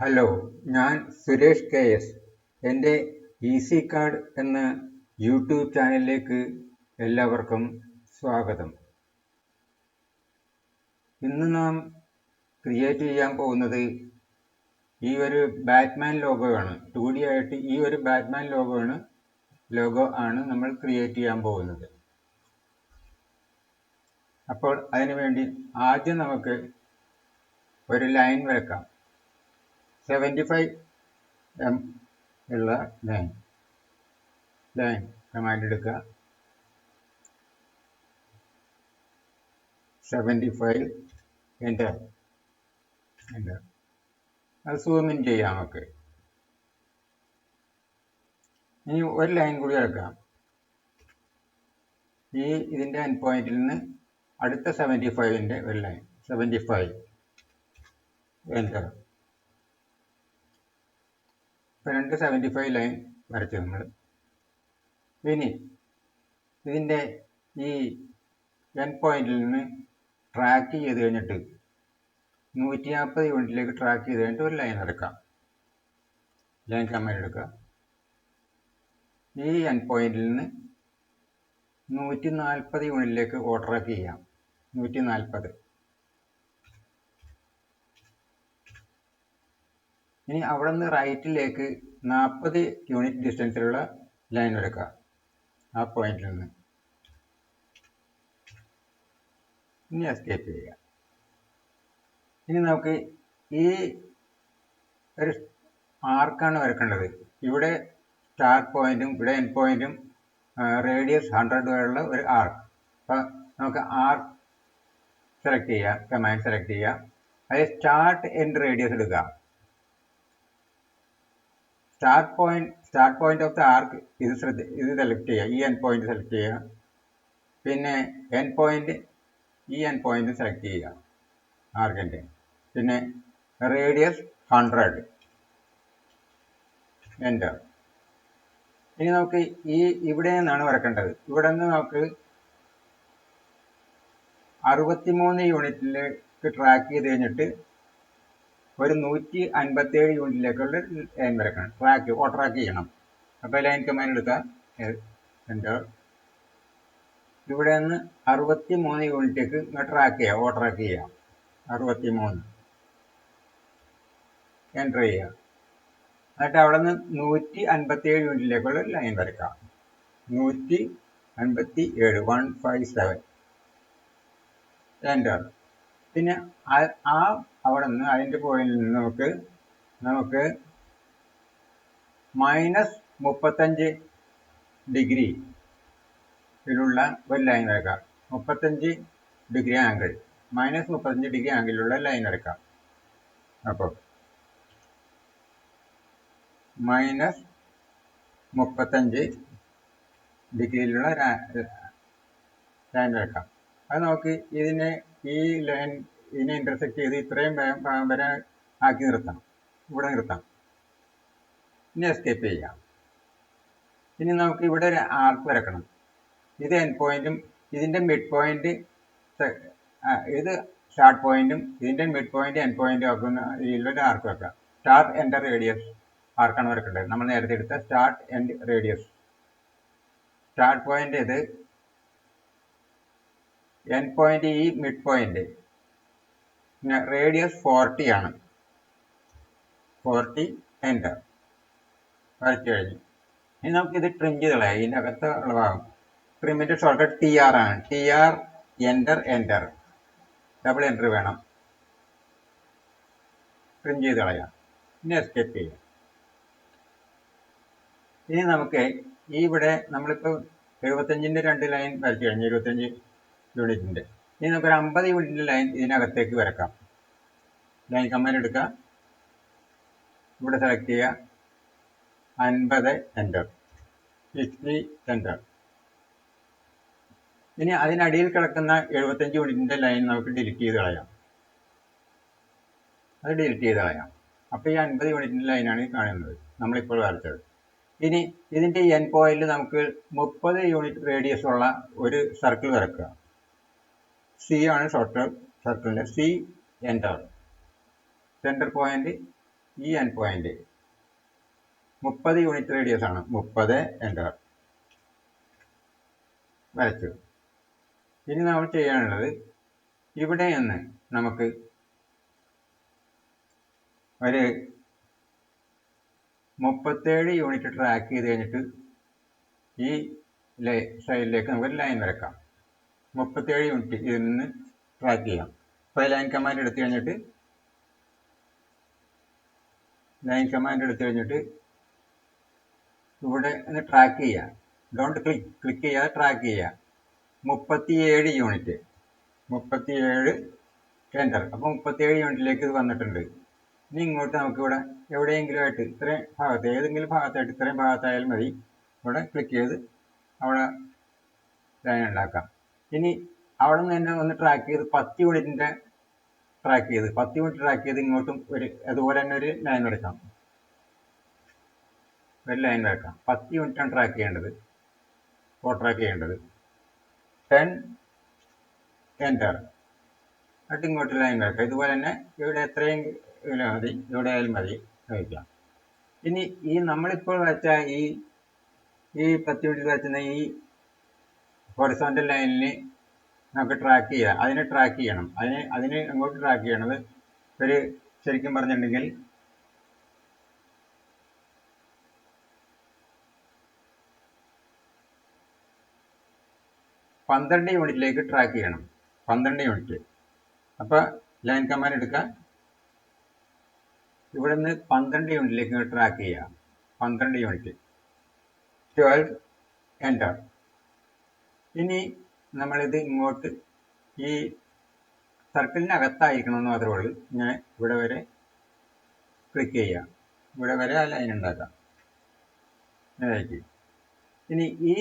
Hello ഞാൻ Suresh K S. എന്റെ easy card എന്ന യൂട്യൂബ് ചാനലിലേക്ക് എല്ലാവർക്കും സ്വാഗതം. ഇന്ന് നാം ക്രിയേറ്റ് ചെയ്യാൻ പോകുന്നത് ഈ ഒരു ബാറ്റ്മാൻ ലോഗോ ആണ് ടു ഡി ആയിട്ട് ഈ ഒരു ബാറ്റ്മാൻ ലോഗോ ആണ് ലോഗോ ആണ് നമ്മൾ ക്രിയേറ്റ് ചെയ്യാൻ പോകുന്നത്. അപ്പോൾ അതിനുവേണ്ടി ആദ്യം നമുക്ക് ഒരു ലൈൻ വരക്കാം. സെവന്റി ഫൈവ് എം ഉള്ള ലൈൻ ലൈൻ കമാൻഡ് എടുക്കുക. സെവന്റി ഫൈവ് എന്റർ എന്റർ അത് സൂമിൻ ചെയ്യാം നമുക്ക്. ഇനി ഒരു ലൈൻ കൂടി എടുക്കാം. ഈ ഇതിന്റെ എൻ പോയിന്റിൽ നിന്ന് അടുത്ത സെവന്റി ഫൈവിന്റെ ഒരു ലൈൻ സെവന്റി ഫൈവ് ഇപ്പം രണ്ട് സെവന്റി ഫൈവ് ലൈൻ വരച്ചു നമ്മൾ ഇനി ഇതിന്റെ ഈ എൻ പോയിന്റിൽ നിന്ന് ട്രാക്ക് ചെയ്ത് കഴിഞ്ഞിട്ട് നൂറ്റി നാൽപ്പത് യൂണിറ്റിലേക്ക് ട്രാക്ക് ചെയ്ത് കഴിഞ്ഞിട്ട് ഒരു ലൈൻ എടുക്കാം. ലൈൻ കമാൻഡ് എടുക്കുക. ഈ എൻ പോയിന്റിൽ നിന്ന് നൂറ്റി നാൽപ്പത് യൂണിറ്റിലേക്ക് ഓട്ടറാക്ക് ചെയ്യാം. നൂറ്റി നാൽപ്പത് ഇനി അവിടെ നിന്ന് റൈറ്റിലേക്ക് നാൽപ്പത് യൂണിറ്റ് ഡിസ്റ്റൻസിലുള്ള ലൈൻ എടുക്കുക. ആ പോയിന്റിൽ നിന്ന്. ഇനി എസ്കേപ്പ് ചെയ്യുക. ഇനി നമുക്ക് ഈ ഒരു ആർക്കാണ് വരക്കേണ്ടത്. ഇവിടെ സ്റ്റാർട്ട് പോയിന്റും ഇവിടെ എൻ പോയിന്റും റേഡിയസ് ഹൺഡ്രഡ് വരെയുള്ള ഒരു ആർക്ക് അപ്പോൾ നമുക്ക് ആർക്ക് സെലക്ട് ചെയ്യുക കമാൻഡ് സെലക്ട് ചെയ്യുക അതിൽ സ്റ്റാർട്ട് എൻഡ് റേഡിയസ് എടുക്കുക start point start point of the arc ഇത് ശ്രദ്ധ ഇത് സെലക്ട് ചെയ്യുക. ഈ എൻ പോയിന്റ് സെലക്ട് ചെയ്യുക. പിന്നെ എൻ പോയിന്റ് ഈ എൻ പോയിന്റ് സെലക്ട് ചെയ്യുക. ആർക്കിന്റെ പിന്നെ റേഡിയസ് ഹൺഡ്രഡ് എന്റർ ഇനി നമുക്ക് ഈ ഇവിടെ നിന്നാണ് വരക്കേണ്ടത്. ഇവിടെ നിന്ന് നമുക്ക് അറുപത്തിമൂന്ന് യൂണിറ്റിലേക്ക് ട്രാക്ക് ചെയ്ത് കഴിഞ്ഞിട്ട് ഒരു നൂറ്റി അൻപത്തേഴ് യൂണിറ്റിലേക്കുള്ള ലൈൻ വരക്കണം. ട്രാക്ക് ഓ ട്രാക്ക് ചെയ്യണം. അപ്പോൾ ലൈൻ കമാൻഡ് എടുക്കാം എന്റെ ഇവിടെ നിന്ന് അറുപത്തി മൂന്ന് യൂണിറ്റേക്ക് ട്രാക്ക് ചെയ്യാം ഓ ട്രാക്ക് ചെയ്യാം. അറുപത്തി മൂന്ന് എന്റർ ചെയ്യുക. എന്നിട്ട് അവിടെ നിന്ന് നൂറ്റി അൻപത്തി ഏഴ് യൂണിറ്റിലേക്കുള്ള ലൈൻ വരക്കാം നൂറ്റി അൻപത്തി ഏഴ് വൺ ഫൈവ് സെവൻ എന്റർ പിന്നെ ആ അവിടെ നിന്ന് അതിന്റെ പോയിന്റിൽ നിന്ന് നമുക്ക് നമുക്ക് മൈനസ് മുപ്പത്തഞ്ച് ഡിഗ്രി ിലുള്ള ഒരു ലൈൻ വരക്കാം. മുപ്പത്തഞ്ച് ഡിഗ്രി ആംഗിൾ മൈനസ് മുപ്പത്തഞ്ച് ഡിഗ്രി ആംഗിളിലുള്ള ലൈൻ വരക്കാം. അപ്പോൾ മൈനസ് മുപ്പത്തഞ്ച് ഡിഗ്രിയിലുള്ള ലൈൻ വരക്കാം. അത് നമുക്ക് ഇതിനെ ഈ ലൈൻ ഇതിനെ ഇന്റർസെക്ട് ചെയ്ത് ഇത്രയും വരെ ആക്കി നിർത്താം ഇവിടെ നിർത്താം ഇനി എസ്കേപ്പ് ചെയ്യാം. ഇനി നമുക്ക് ഇവിടെ ഒരു ആർക്ക് വരക്കണം. ഇത് എൻ പോയിന്റും ഇതിന്റെ മിഡ് പോയിന്റ് ഇത് സ്റ്റാർട്ട് പോയിന്റും ഇതിന്റെ മിഡ് പോയിന്റ് എൻ പോയിന്റും ആക്കുന്ന ഇതിലൊരു ആർക്ക് വെക്കാം. സ്റ്റാർട്ട് എൻഡ് റേഡിയസ് ആർക്കാണ് വരക്കേണ്ടത്. നമ്മൾ നേരത്തെ എടുത്ത start end radius start point ഇത് എൻ പോയിന്റ് ഈ മിഡ് പോയിന്റ് പിന്നെ റേഡിയസ് ഫോർട്ടി ആണ്. ഫോർട്ടി എന്റർ വരച്ചു കഴിഞ്ഞു. ഇനി നമുക്കിത് ട്രിം ചെയ്ത് കളയാം ഇതിന്റെ അകത്ത് ഭാഗം ട്രിമിന്റെ ഷോർട്ട് ടി ആർ ആണ്. T R enter enter double enter വേണം. ട്രിം ചെയ്ത് കളയാം. ഇനി എസ്കേപ്പ് ചെയ്യാം. ഇനി നമുക്ക് ഇവിടെ നമ്മളിപ്പോൾ എഴുപത്തഞ്ചിന്റെ രണ്ട് ലൈൻ വരച്ചു കഴിഞ്ഞു. എഴുപത്തഞ്ച് യൂണിറ്റിന്റെ ഇനി നമുക്കൊരു അമ്പത് യൂണിറ്റിന്റെ ലൈൻ ഇതിനകത്തേക്ക് വരക്കാം. ലൈൻ കമാൻഡ് എടുക്കുക. ഇവിടെ സെലക്ട് ചെയ്യുക. അൻപത് എന്റർ സിക്സ്റ്റി എന്റർ ഇനി അതിനടിയിൽ കിടക്കുന്ന എഴുപത്തഞ്ച് യൂണിറ്റിന്റെ ലൈൻ നമുക്ക് ഡിലീറ്റ് ചെയ്ത് കളയാം. അത് ഡിലീറ്റ് ചെയ്ത് കളയാം. അപ്പോൾ ഈ അൻപത് യൂണിറ്റിന്റെ ലൈനാണ് ഈ കാണുന്നത്. നമ്മളിപ്പോൾ വരച്ചത്. ഇനി ഇതിന്റെ എൻ പോയിന്റിൽ നമുക്ക് മുപ്പത് യൂണിറ്റ് റേഡിയസ് ഉള്ള ഒരു സർക്കിൾ വരക്കുക. സി ആണ് ഷോർട്ട് സർക്കിളിന്റെ സി എന്റർ സെന്റർ പോയിന്റ് ഇ എൻ പോയിന്റ് മുപ്പത് യൂണിറ്റ് റേഡിയസ് ആണ്. മുപ്പത് എന്റർ വരച്ചു. ഇനി നമ്മൾ ചെയ്യാനുള്ളത് ഇവിടെ നിന്ന് നമുക്ക് ഒരു മുപ്പത്തേഴ് യൂണിറ്റ് ട്രാക്ക് ചെയ്ത് കഴിഞ്ഞിട്ട് ഈ സൈഡിലേക്ക് നമുക്ക് ലൈൻ വരക്കാം. മുപ്പത്തേഴ് യൂണിറ്റ് ഇതിൽ നിന്ന് ട്രാക്ക് ചെയ്യാം. അപ്പോൾ ലൈൻ കമാൻഡ് എടുത്തു കഴിഞ്ഞിട്ട് ലൈൻ കമാൻഡ് എടുത്തു കഴിഞ്ഞിട്ട് ഇവിടെ ഒന്ന് ട്രാക്ക് ചെയ്യാം. ഡോണ്ട് ക്ലിക്ക് ക്ലിക്ക് ചെയ്യാതെ ട്രാക്ക് ചെയ്യുക മുപ്പത്തിയേഴ് യൂണിറ്റ് മുപ്പത്തിയേഴ് എന്റർ അപ്പോൾ മുപ്പത്തിയേഴ് യൂണിറ്റിലേക്ക് ഇത് വന്നിട്ടുണ്ട്. ഇനി ഇങ്ങോട്ട് നമുക്കിവിടെ എവിടെയെങ്കിലും ആയിട്ട് ഇത്രയും ഭാഗത്ത് ഏതെങ്കിലും ഭാഗത്തായിട്ട് ഇത്രയും ഭാഗത്തായാലും മതി. ഇവിടെ ക്ലിക്ക് ചെയ്ത് അവിടെ ലൈൻ ഉണ്ടാക്കാം. ഇനി അവിടെ നിന്ന് തന്നെ ഒന്ന് ട്രാക്ക് ചെയ്ത് പത്ത് യൂണിറ്റിന്റെ ട്രാക്ക് ചെയ്ത് പത്ത് യൂണിറ്റ് ട്രാക്ക് ചെയ്ത് ഇങ്ങോട്ടും ഒരു അതുപോലെ തന്നെ ഒരു ലൈൻ വരയ്ക്കാം ഒരു ലൈൻ വരക്കാം പത്ത് യൂണിറ്റാണ് ട്രാക്ക് ചെയ്യേണ്ടത്. ഓ ട്രാക്ക് ചെയ്യേണ്ടത്. ടെൻ എന്റർ എന്നിട്ട് ഇങ്ങോട്ട് ലൈൻ വരക്കാം ഇതുപോലെ തന്നെ ഇവിടെ എത്രയും മതി ഇവിടെ ആയാലും മതി വയ്ക്കാം. ഇനി ഈ നമ്മളിപ്പോൾ വരച്ച ഈ ഈ പത്ത് യൂണിറ്റ് വരച്ചുന്ന ഈ ഹൊറിസോണ്ടൽ ലൈനിന് നമുക്ക് ട്രാക്ക് ചെയ്യാം. അതിനെ ട്രാക്ക് ചെയ്യണം. അതിന് അതിന് എങ്ങോട്ട് ട്രാക്ക് ചെയ്യണത് ഒരു ശരിക്കും പറഞ്ഞിട്ടുണ്ടെങ്കിൽ പന്ത്രണ്ട് യൂണിറ്റിലേക്ക് ട്രാക്ക് ചെയ്യണം. പന്ത്രണ്ട് യൂണിറ്റ്. അപ്പോൾ ലൈൻ കമാൻഡ് എടുക്കുക ഇവിടെ നിന്ന് പന്ത്രണ്ട് യൂണിറ്റിലേക്ക് ട്രാക്ക് ചെയ്യാം. പന്ത്രണ്ട് യൂണിറ്റ്. ട്വൽവ് എന്റർ ഇനി നമ്മളിത് ഇങ്ങോട്ട് ഈ സർക്കിളിനകത്തായിരിക്കണം എന്ന് മാത്രമേ ഉള്ളൂ. ഞാൻ ഇവിടെ വരെ ക്ലിക്ക് ചെയ്യാം. ഇവിടെ വരെ ആ ലൈൻ ഉണ്ടാക്കാം. ഇതായിരിക്കും ഇനി ഈ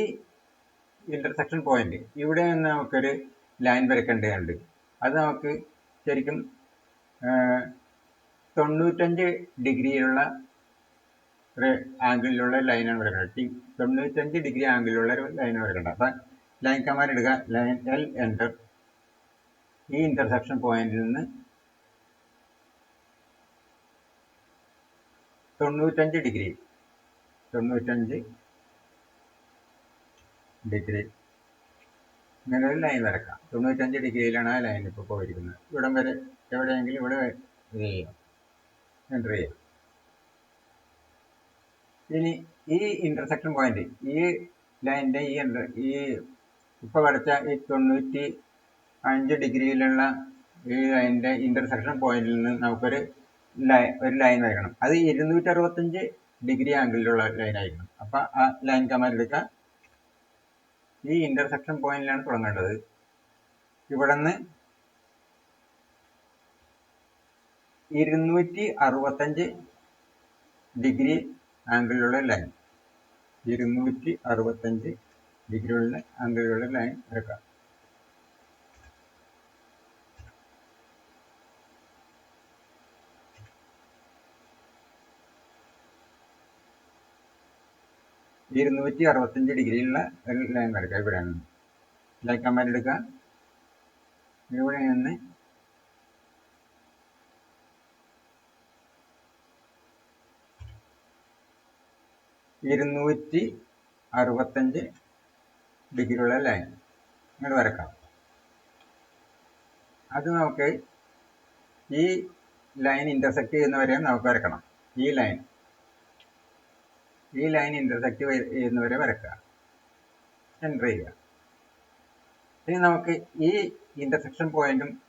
ഇന്റർസെക്ഷൻ പോയിന്റ് ഇവിടെ നിന്ന് നമുക്കൊരു ലൈൻ വരക്കേണ്ടതുണ്ട് അത് നമുക്ക് ശരിക്കും തൊണ്ണൂറ്റഞ്ച് ഡിഗ്രിയിലുള്ള ഒരു ആംഗിളിലുള്ള ലൈനാണ് വരക്കേണ്ടത് തൊണ്ണൂറ്റഞ്ച് ഡിഗ്രി ആംഗിളിലുള്ള ഒരു ലൈനാണ് വരക്കേണ്ടത് അപ്പം ലൈൻ കമാൻഡ് എടുക്കുക. ലൈൻ എൽ എന്റർ ഈ ഇന്റർസെക്ഷൻ പോയിന്റിൽ നിന്ന് തൊണ്ണൂറ്റഞ്ച് ഡിഗ്രി തൊണ്ണൂറ്റഞ്ച് ഡിഗ്രി ഇങ്ങനെ ഒരു ലൈൻ വരക്കാം. തൊണ്ണൂറ്റഞ്ച് ഡിഗ്രിയിലാണ് ആ ലൈൻ ഇപ്പോൾ പോയിരിക്കുന്നത്. ഇവിടം വരെ എവിടെയെങ്കിലും ഇവിടെ ഇത് ചെയ്യാം. എന്റർ ചെയ്യാം. ഇനി ഈ ഇന്റർസെക്ഷൻ പോയിന്റ് ഈ ലൈനിന്റെ ഈ എന്റർ ഈ ഇപ്പോൾ വരച്ച ഈ തൊണ്ണൂറ്റി അഞ്ച് ഡിഗ്രിയിലുള്ള ഈ ലൈനിന്റെ ഇന്റർസെക്ഷൻ പോയിന്റിൽ നിന്ന് നമുക്കൊരു ലൈൻ ഒരു ലൈൻ വരയ്ക്കണം. അത് ഇരുന്നൂറ്റി അറുപത്തഞ്ച് ഡിഗ്രി ആംഗിളിലുള്ള ലൈൻ ആയിരിക്കണം. അപ്പോൾ ആ ലൈൻ കമാൻഡ് എടുക്കുക ഈ ഇന്റർസെക്ഷൻ പോയിന്റിലാണ് തുടങ്ങേണ്ടത്. ഇവിടെ നിന്ന് ഇരുന്നൂറ്റി അറുപത്തഞ്ച് ഡിഗ്രി ആംഗിളിലുള്ള ലൈൻ ഇരുന്നൂറ്റി അറുപത്തഞ്ച് ഡിഗ്രിയുള്ള അംഗങ്ങളുടെ ലൈൻ വരക്കാം ഇരുന്നൂറ്റി അറുപത്തഞ്ച് ഡിഗ്രിയുള്ള ഒരു ലൈൻ വരയ്ക്കുക ഇവിടെയാണ്. ലൈൻ കമാൻഡ് എടുക്കുക. ഇവിടെ നിന്ന് ഇരുന്നൂറ്റി അറുപത്തഞ്ച് ഡിഗ്രിയുള്ള ലൈൻ ഇങ്ങോട്ട് വരക്കാം. അത് നമുക്ക് ഈ ലൈൻ ഇന്റർസെക്റ്റ് ചെയ്യുന്നവരെ നമുക്ക് വരക്കണം. ഈ ലൈൻ ഈ ലൈൻ ഇന്റർസെക്റ്റ് ചെയ്യുന്നവരെ വരക്കുക. എന്റർ ചെയ്യുക. ഇനി നമുക്ക് ഈ ഇന്റർസെക്ഷൻ പോയിന്റും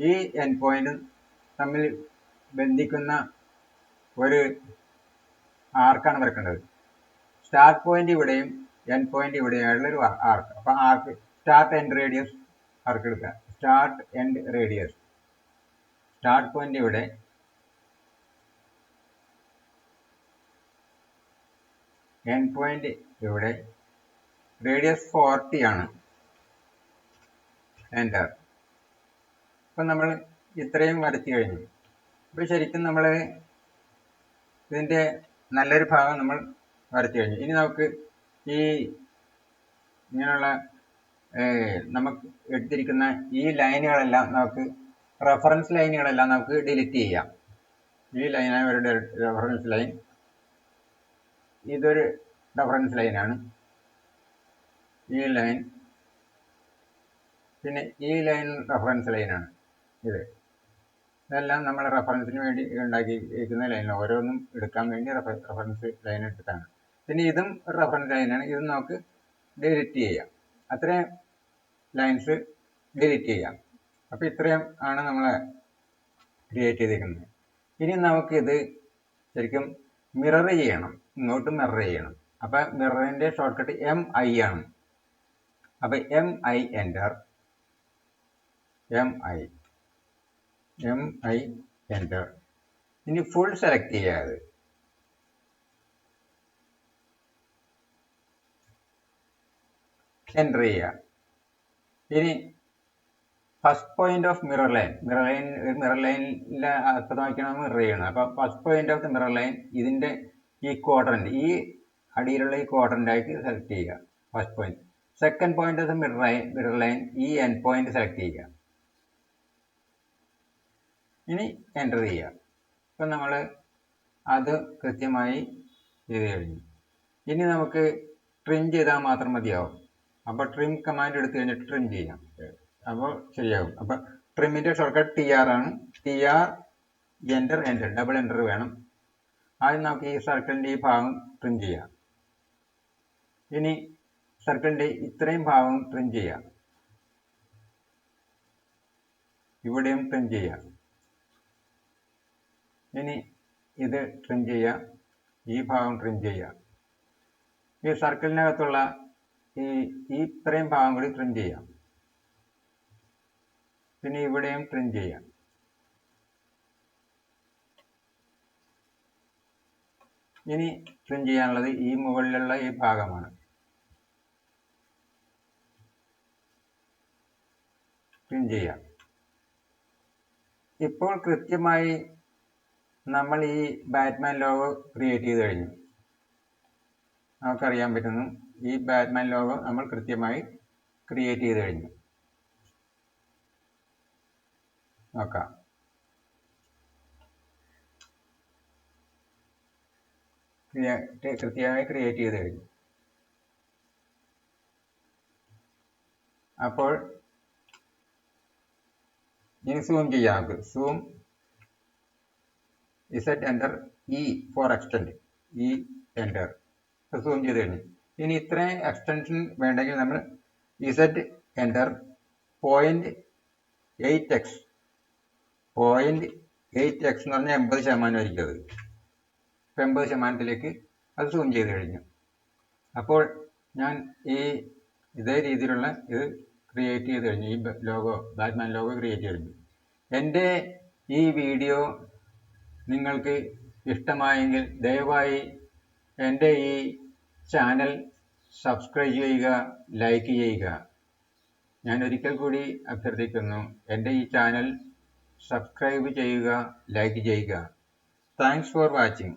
ഈ എൻ പോയിന്റും തമ്മിൽ ബന്ധിക്കുന്ന ഒരു ആർക്കാണ് വരക്കേണ്ടത്. സ്റ്റാർട്ട് പോയിന്റ് ഇവിടെയും എൻ പോയിന്റ് ഇവിടെയുള്ള ഒരു ആർക്ക് അപ്പം arc start end radius arc എടുക്കുക. Start end radius start point ഇവിടെ എൻ പോയിന്റ് ഇവിടെ റേഡിയസ് ഫോർട്ടി ആണ്. എന്റർ അപ്പം നമ്മൾ ഇത്രയും വരച്ചു കഴിഞ്ഞു. അപ്പോൾ ശരിക്കും നമ്മൾ ഇതിന്റെ നല്ലൊരു ഭാഗം നമ്മൾ വരച്ചു കഴിഞ്ഞു. ഇനി നമുക്ക് ഈ ഇങ്ങനെയുള്ള നമുക്ക് എടുത്തിരിക്കുന്ന ഈ ലൈനുകളെല്ലാം നമുക്ക് റെഫറൻസ് ലൈനുകളെല്ലാം നമുക്ക് ഡിലീറ്റ് ചെയ്യാം. ഈ ലൈനാണ് ഒരു റെഫറൻസ് ലൈൻ ഇതൊരു റെഫറൻസ് ലൈനാണ് ഈ ലൈൻ പിന്നെ ഈ ലൈൻ റെഫറൻസ് ലൈനാണ് ഇത്. ഇതെല്ലാം നമ്മൾ റെഫറൻസിന് വേണ്ടി ഉണ്ടാക്കിയിരിക്കുന്ന ലൈൻ ഓരോന്നും എടുക്കാൻ വേണ്ടി റെഫറൻസ് ലൈൻ എടുത്താണ്. പിന്നെ ഇതും റഫറൻസ് ലൈനാണ് ഇത് നമുക്ക് ഡിലീറ്റ് ചെയ്യാം. അത്രയും ലൈൻസ് ഡിലീറ്റ് ചെയ്യാം. അപ്പോൾ ഇത്രയും ആണ് നമ്മൾ ക്രിയേറ്റ് ചെയ്തിരിക്കുന്നത്. ഇനി നമുക്കിത് ശരിക്കും മിറർ ചെയ്യണം. ഇങ്ങോട്ട് മിറർ ചെയ്യണം. അപ്പോൾ മിററിന്റെ ഷോർട്ട് കട്ട് എം ഐ ആണ്. അപ്പോൾ M I enter M I M I enter ഇനി ഫുൾ സെലക്ട് ചെയ്യാതെ എന്റർ ചെയ്യുക ഇനി first point of mirror line mirror line mirror ലൈനിലെ അത്ര നോക്കിയാണ് മിറർ ചെയ്യണം അപ്പോൾ first point of mirror line ഇതിന്റെ ഈ ക്വാഡ്രന്റ് ഈ അടിയിലുള്ള ഈ ക്വാഡ്രന്റായിട്ട് സെലക്ട് ചെയ്യുക. First point second point of mirror line mirror line ഈ എൻ പോയിന്റ് സെലക്ട് ചെയ്യുക. ഇനി എന്റർ ചെയ്യുക. ഇപ്പം നമ്മൾ അത് കൃത്യമായി ചെയ്ത് കഴിഞ്ഞു. ഇനി നമുക്ക് ട്രിം ചെയ്താൽ മാത്രം മതിയാവും. അപ്പോൾ ട്രിം കമാൻഡ് എടുത്തു കഴിഞ്ഞിട്ട് ട്രിം ചെയ്യാം. അപ്പോൾ ശരിയാകും. അപ്പോൾ ട്രിമിന്റെ ഷോർട്ട് കട്ട് ടി ആർ ആണ്. T R enter enter double enter വേണം. ആദ്യം നമുക്ക് ഈ സർക്കിളിന്റെ ഈ ഭാഗം ട്രിം ചെയ്യാം. ഇനി സർക്കിളിന്റെ ഇത്രയും ഭാഗം ട്രിം ചെയ്യാം. ഇവിടെയും ട്രിം ചെയ്യാം. ഇനി ഇത് ട്രിം ചെയ്യാം. ഈ ഭാഗം ട്രിം ചെയ്യാം. ഈ സർക്കിളിനകത്തുള്ള ഈ ഈ ഇത്രയും ഭാഗം കൂടി പ്രിന്റ് ചെയ്യാം. പിന്നെ ഇവിടെയും പ്രിന്റ് ചെയ്യാം. ഇനി പ്രിന്റ് ചെയ്യാനുള്ളത് ഈ മുകളിലുള്ള ഈ ഭാഗമാണ്. പ്രിന്റ് ചെയ്യാം. ഇപ്പോൾ കൃത്യമായി നമ്മൾ ഈ ബാറ്റ്മാൻ ലോഗോ ക്രിയേറ്റ് ചെയ്ത് കഴിഞ്ഞു. നമുക്കറിയാൻ പറ്റുന്നു ഈ ബാറ്റ്മാൻ ലോഗോ നമ്മൾ കൃത്യമായി ക്രിയേറ്റ് ചെയ്ത് കഴിഞ്ഞു. നോക്കാം. കൃത്യമായി ക്രിയേറ്റ് ചെയ്ത് കഴിഞ്ഞു. അപ്പോൾ ഇനി സൂം ചെയ്യാം. നമുക്ക് zoom Z enter E for extend E enter zoom ചെയ്ത് കഴിഞ്ഞു. ഇനി ഇത്രയും എക്സ്റ്റൻഷൻ വേണ്ടെങ്കിൽ നമ്മൾ Z enter point eight X point eight X എന്ന് പറഞ്ഞാൽ എൺപത് ശതമാനമായിരിക്കും അത്. ഇപ്പം എൺപത് ശതമാനത്തിലേക്ക് അത് സൂം ചെയ്ത് കഴിഞ്ഞു. അപ്പോൾ ഞാൻ ഈ ഇതേ രീതിയിലുള്ള ഇത് ക്രിയേറ്റ് ചെയ്ത് കഴിഞ്ഞു. ഈ ലോഗോ ബാറ്റ്മാൻ ലോഗോ ക്രിയേറ്റ് ചെയ്ത് എന്റെ ഈ വീഡിയോ നിങ്ങൾക്ക് ഇഷ്ടമായെങ്കിൽ ദയവായി എന്റെ ഈ ചാനൽ സബ്സ്ക്രൈബ് ചെയ്യുക ലൈക്ക് ചെയ്യുക. ഞാൻ ഒരിക്കൽ കൂടി അഭ്യർത്ഥിക്കുന്നു എന്റെ ഈ ചാനൽ സബ്സ്ക്രൈബ് ചെയ്യുക ലൈക്ക് ചെയ്യുക. Thanks for watching